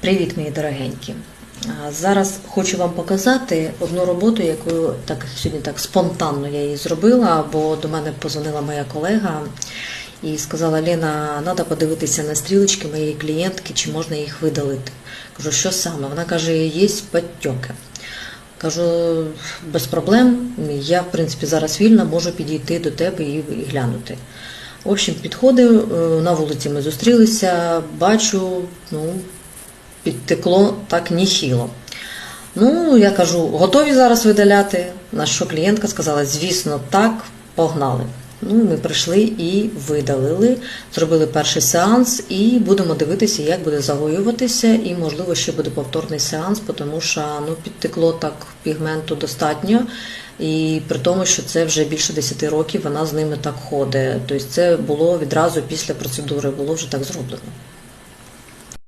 Привіт, мої дорогенькі. Зараз хочу вам показати одну роботу, яку так сьогодні так спонтанно я її зробила, бо до мене позвонила моя колега і сказала: Лена, треба подивитися на стрілочки моєї клієнтки, чи можна їх видалити. Кажу, що саме? Вона каже, є підтьоки. Кажу, без проблем. Я, в принципі, зараз вільна, можу підійти до тебе і і глянути. В общем, підходив, е, на вулиці ми зустрілися, бачу, ну, підтекло так ніхіло. Ну, я кажу, готові зараз видаляти. На що клієнтка сказала, звісно, так, погнали. Ну, ми прийшли і видалили, зробили перший сеанс, і будемо дивитися, як буде загоюватися, і можливо ще буде повторний сеанс, тому що ну, підтекло так пігменту достатньо. І при тому, що це вже більше 10 років вона з ними так ходить. Тобто це було відразу після процедури, було вже так зроблено.